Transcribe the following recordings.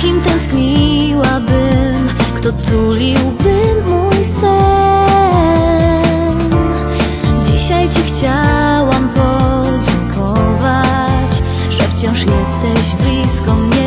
kim tęskniłabym, kto tuliłby mój sen. Dzisiaj ci chciałam podziękować, że wciąż jesteś blisko mnie.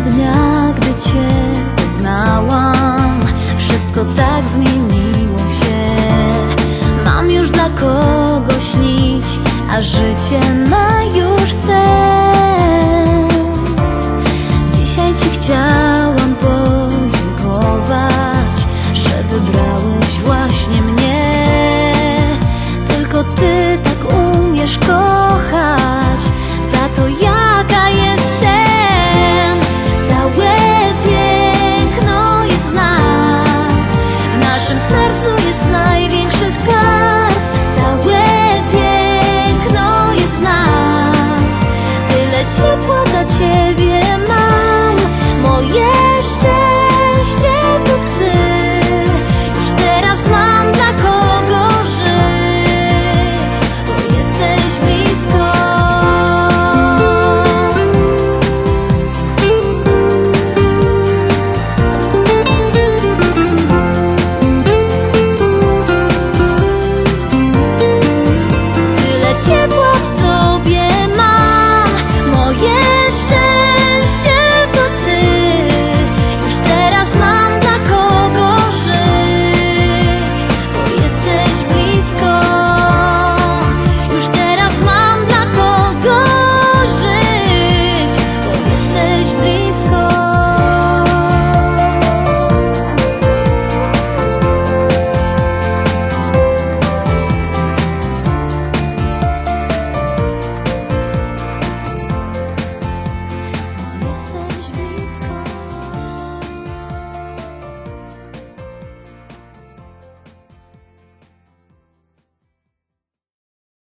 Dnia, gdy Cię poznałam, wszystko tak zmieniło się. Mam już dla kogo śnić, a życie naszym sercu jest największy skarb. Całe piękno jest w nas. Tyle ciepła